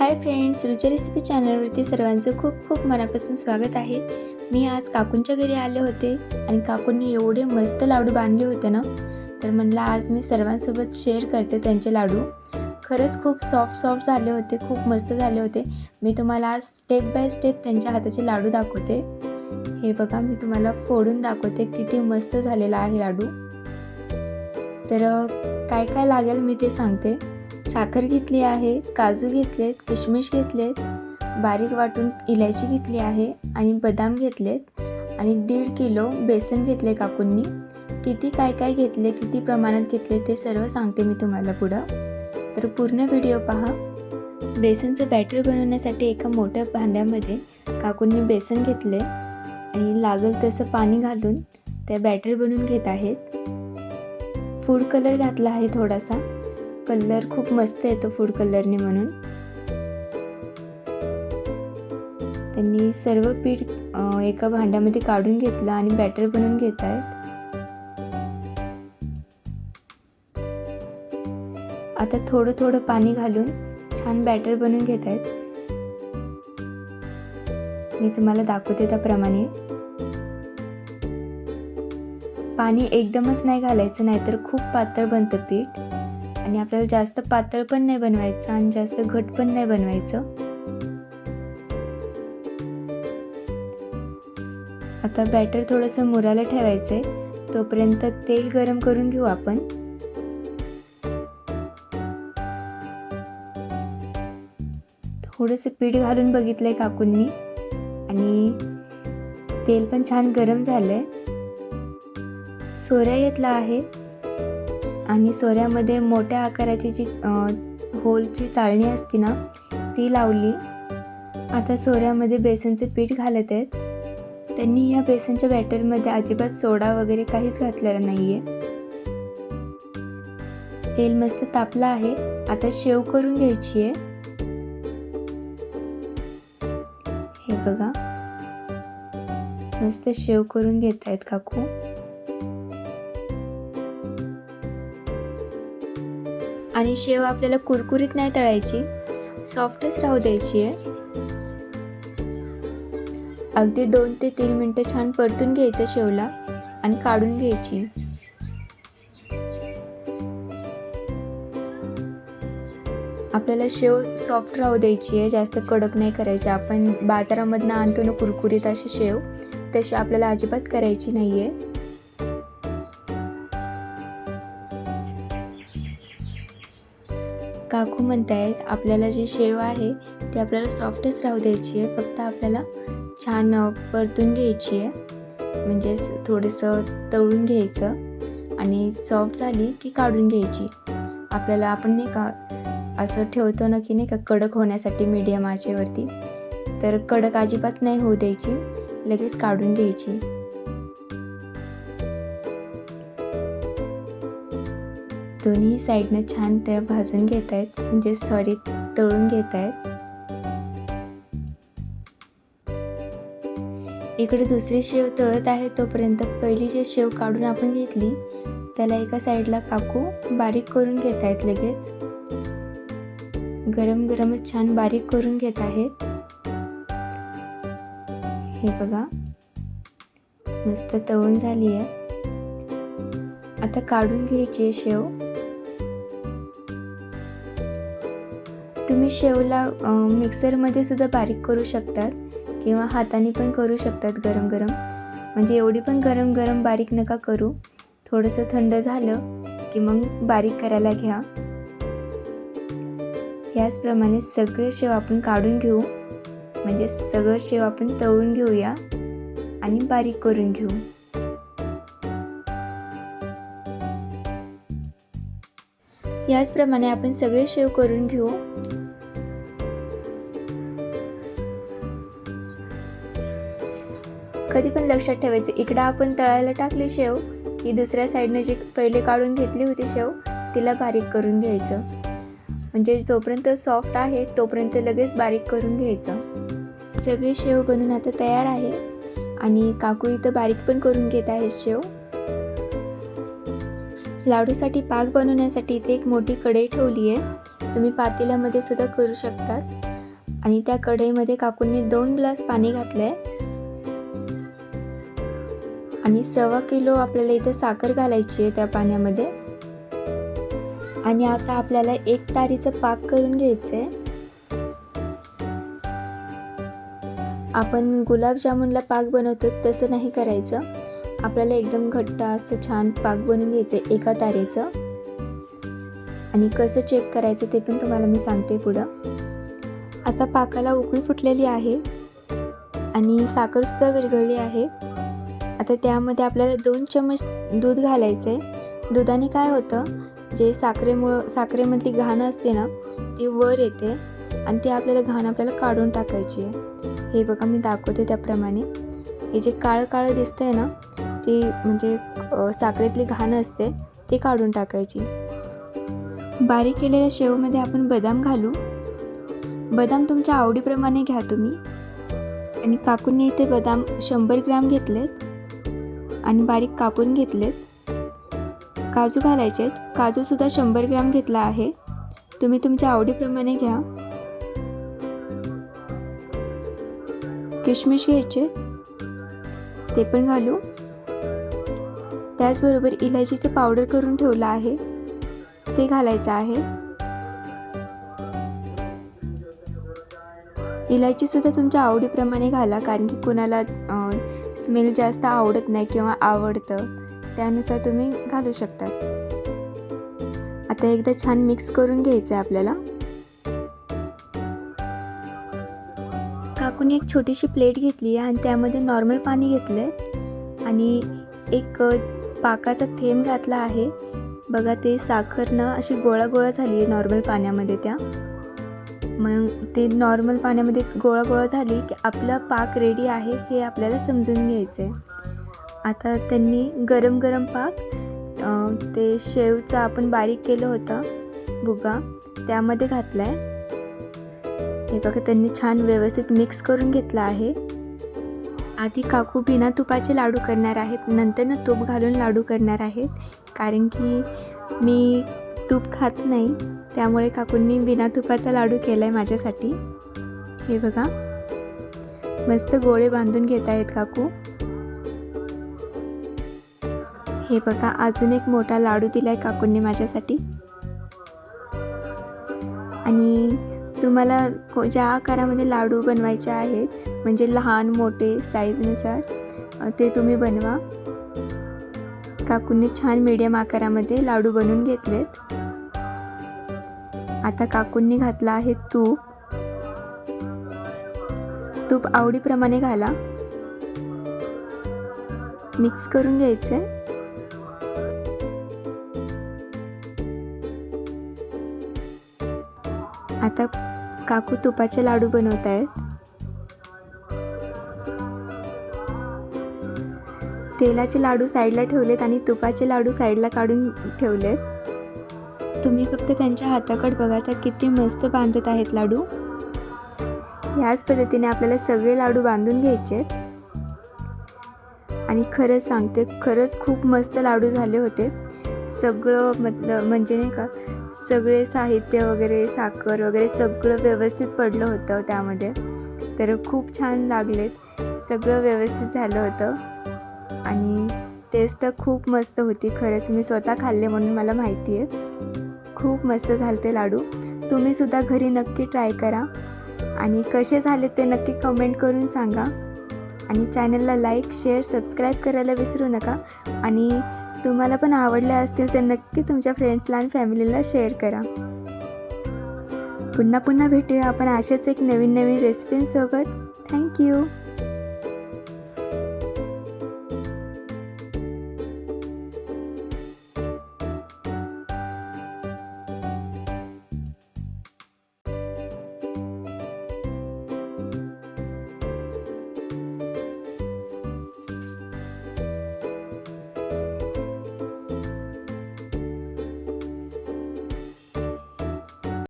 Hi friends Rucha recipe चॅनलवरती सर्वांचं खूप खूप मनापासून स्वागत आहे. मी आज काकूंच्या घरी आले होते आणि काकूंनी एवढे मस्त लाडू बांधले होते ना तर म्हणलं आज मी सर्वांसोबत शेअर करते त्यांचे लाडू. खरंच खूप सॉफ्ट सॉफ्ट झाले होते खूप मस्त झाले होते. मी तुम्हाला आज स्टेप बाय स्टेप त्यांच्या हाताचे लाडू दाखवते. हे बघा मी तुम्हाला फोडून दाखवते किती मस्त झालेला आहे लाडू. तर काय काय लागेल मी ते सांगते. साखर घेतली आहे काजू घेतलेत किशमिश घेतलेत बारीक वाटून इलायची घेतली आहे आणि बदाम घेतलेत आणि दीड किलो बेसन घेतले काकूंनी. किती काय काय घेतले किती प्रमाणात घेतले ते सर्व सांगते मी तुम्हाला पुढं. तर पूर्ण व्हिडिओ पहा. बेसनचं बॅटर बनवण्यासाठी एका मोठ्या भांड्यामध्ये काकूंनी बेसन घेतले आणि लागल तसं पाणी घालून ते बॅटर बनवून घेत आहेत. फूड कलर घातला आहे थोडासा. कलर खूप मस्त येतो फूड कलरने म्हणून. त्यांनी सर्व पीठ एका भांड्यामध्ये काढून घेतलं आणि बॅटर बनवून घेत आहेत. आता थोडं थोडं पाणी घालून छान बॅटर बनवून घेत आहेत. मी तुम्हाला दाखवते त्याप्रमाणे. पाणी एकदमच नाही घालायचं नाहीतर खूप पातळ बनतं पीठ. आणि आपल्याला जास्त पातळ पण नाही बनवायचं आणि जास्त घट पण नाही बनवायचं. आता बॅटर थोडंसं मुरायला ठेवायचं आहे तोपर्यंत तेल गरम करून घेऊ आपण. थोडंसं पीठ घालून बघितलंय काकूंनी. आणि तेल पण छान गरम झालंय. सोऱ्या घेतला आहे. आणि सोऱ्यामध्ये मोठ्या आकाराची जी होलची चाळणी असते ना ती लावली. आता सोऱ्यामध्ये बेसनचे पीठ घालत आहेत. त्यांनी या बेसनच्या बॅटरमध्ये अजिबात सोडा वगैरे काहीच घातलेला नाही आहे तेल मस्त तापलं आहे. आता शेव करून घ्यायची आहे. हे बघा. मस्त शेव करून घेत आहेत काकू. आणि शेव आपल्याला कुरकुरीत नाही तळायची. सॉफ्टच राहू द्यायची आहे. अगदी दोन ते तीन मिनटं छान परतून घ्यायचं शेवला आणि काढून घ्यायची. आपल्याला शेव सॉफ्ट राहू द्यायची आहे. जास्त कडक नाही करायची. आपण बाजारामधनं आणतो ना कुरकुरीत अशी शेव तशी आपल्याला अजिबात करायची नाही आहे काकू म्हणतायत आपल्याला जी शेव आहे ती आपल्याला सॉफ्टच राहू द्यायची आहे. फक्त आपल्याला छान परतून घ्यायची आहे. म्हणजेच थोडंसं तळून घ्यायचं आणि सॉफ्ट झाली की काढून घ्यायची. आपल्याला आपण नाही का असं ठेवतो ना की नाही का कडक होण्यासाठी मीडियम आचेवरती. तर कडक अजिबात नाही होऊ द्यायची. लगेच काढून घ्यायची. दोन्ही साईडनं छान त्या भाजून घेत आहेत. म्हणजे सॉरी तळून घेत आहेत. इकडे दुसरी शेव तळत आहे तोपर्यंत पहिली जी शेव काढून आपण घेतली त्याला एका साईडला काकू बारीक करून घेत आहेत लगेच. गरम गरमच छान बारीक करून घेत आहेत. हे बघा मस्त तळून झाली आहे. आता काढून घ्यायची आहे शेव. तुम्ही शेवला मिक्सरमध्ये सुद्धा बारीक करू शकतात किंवा हाताने पण करू शकतात गरम गरम. म्हणजे एवढी पण गरम गरम बारीक नका करू. थोडंसं थंड झालं की मग बारीक करायला घ्या. याचप्रमाणे सगळे शेव आपण काढून घेऊ. म्हणजे सगळं शेव आपण तळून घेऊया आणि बारीक करून घेऊ. याचप्रमाणे आपण सगळे शेव करून घेऊ. कधी पण लक्षात ठेवायचं. इकडं आपण तळायला टाकली शेव की दुसऱ्या साईडनं जी पहिले काढून घेतली होती शेव तिला बारीक करून घ्यायचं. म्हणजे जोपर्यंत सॉफ्ट आहे तोपर्यंत लगेच बारीक करून घ्यायचं. सगळी शेव बनून आता तयार आहे. आणि काकू इथं बारीक पण करून घेत आहेत शेव. लाडूसाठी पाक बनवण्यासाठी इथे एक मोठी कढई ठेवली आहे. तुम्ही पातेल्यामध्ये सुद्धा करू शकतात. आणि त्या कढईमध्ये काकूंनी दोन ग्लास पाणी घातलं आहे आणि सव्वा किलो आपल्याला इथे साखर घालायची आहे त्या पाण्यामध्ये. आणि आता आपल्याला एक तारीचं पाक करून घ्यायचं आहे आपण गुलाबजामुनला पाक बनवतो तसं नाही करायचं. आपल्याला एकदम घट्ट असं छान पाक बनवून घ्यायचं एका तारेचं. आणि कसं चेक करायचं ते पण तुम्हाला मी सांगते पुढं. आता पाकाला उकळी फुटलेली आहे. आणि साखरसुद्धा विरघळली आहे. आता त्यामध्ये आपल्याला दोन चमच दूध घालायचं आहे दुधाने काय होतं? जे साखरेमुळं साखरेमधली घाण असते ना ती वर येते आणि ती आपल्याला घाण आपल्याला काढून टाकायची आहे. हे बघा मी दाखवते त्याप्रमाणे. हे जे काळं काळं दिसतं आहे ना ती म्हणजे साखरेतली घाण असते ती काढून टाकायची. बारीक केलेल्या शेवमध्ये आपण बदाम घालू. बदाम तुमच्या आवडीप्रमाणे घ्या तुम्ही. आणि काकूंनी इथे बदाम शंभर ग्राम घेतलेत. आणि बारीक कापून घेतलेत. काजू घालायचे आहेत काजूसुद्धा शंभर ग्राम घेतला आहे. तुम्ही तुमच्या आवडीप्रमाणे घ्या. किशमिश घ्यायचे. ते पण घालू. त्याचबरोबर इलायचीचं पावडर करून ठेवलं आहे. ते घालायचं आहे. इलायची सुद्धा तुमच्या आवडीप्रमाणे घाला कारण की कोणाला स्मेल जास्त आवडत नाही किंवा आवडतं त्यानुसार तुम्ही घालू शकतात. आता एकदा छान मिक्स करून घ्यायचं आहे आपल्याला. काकूने एक छोटीशी प्लेट घेतली आहे आणि त्यामध्ये नॉर्मल पाणी घेतलं आहे आणि एक पाकाचा थेंब घातला आहे. बघा ते साखर ना अशी गोळा गोळा झाली आहे नॉर्मल पाण्यामध्ये त्या. मग ते नॉर्मल पाण्यामध्ये गोळा गोळा झाली की आपला पाक रेडी आहे हे आपल्याला समजून घ्यायचं आहे आता त्यांनी गरम गरम पाक ते शेवचा आपण बारीक केलं होतं बुगा त्यामध्ये घातला आहे हे बघा त्यांनी छान व्यवस्थित मिक्स करून घेतलं आहे. आधी काकू बिना तुपाचे लाडू करणार आहेत नंतर ना तूप घालून लाडू करणार आहेत. कारण की मी तूप खात नाही त्यामुळे काकूंनी बिना तुपाचा लाडू केला आहे माझ्यासाठी. हे बघा. मस्त गोळे बांधून घेत आहेत काकू. हे बघा अजून एक मोठा लाडू दिला आहे काकूंनी माझ्यासाठी. आणि तुम्हाला को ज्या आकारामध्ये लाडू बनवायचे आहेत म्हणजे लहान मोठे साईजनुसार ते तुम्ही बनवा. काकूंनी छान मीडियम आकारामध्ये लाडू बनवून घेतलेत. आता काकूंनी घातला आहे तूप. तूप आवडीप्रमाणे घाला. मिक्स करून घ्यायचे. आता काकू तुपाचे लाडू बनवत आहेत तेलाचे लाडू साईडला ठेवलेत आणि तुपाचे लाडू साईडला काढून ठेवलेत. तुम्ही फक्त त्यांच्या हाताकडे बघा त्या किती मस्त बांधत आहेत लाडू. ह्याच पद्धतीने आपल्याला सगळे लाडू बांधून घ्यायचे आहेत. आणि खरंच सांगते खरंच खूप मस्त लाडू झाले होते. सगळं मतलब म्हणजे नाही का सगळे साहित्य वगैरे साखर वगैरे सगळं व्यवस्थित पडलं होतं त्यामध्ये. तर खूप छान लागलेत. सगळं व्यवस्थित झालं होतं. आणि टेस्ट तर खूप मस्त होती. खरंच मी स्वतः खाल्ले म्हणून मला माहिती आहे. खूप मस्त झाले ते लाडू तुम्हीसुद्धा घरी नक्की ट्राय करा. आणि कसे झाले ते नक्की कमेंट करून सांगा. आणि चॅनलला लाईक शेअर सबस्क्राईब करायला विसरू नका. आणि तुम्हाला पण आवडल्या असतील तर नक्की तुमच्या फ्रेंड्सला आणि फॅमिलीला शेअर करा. पुन्हा पुन्हा भेटूया आपण अशाच एक नवीन नवीन रेसिपींसोबत थँक्यू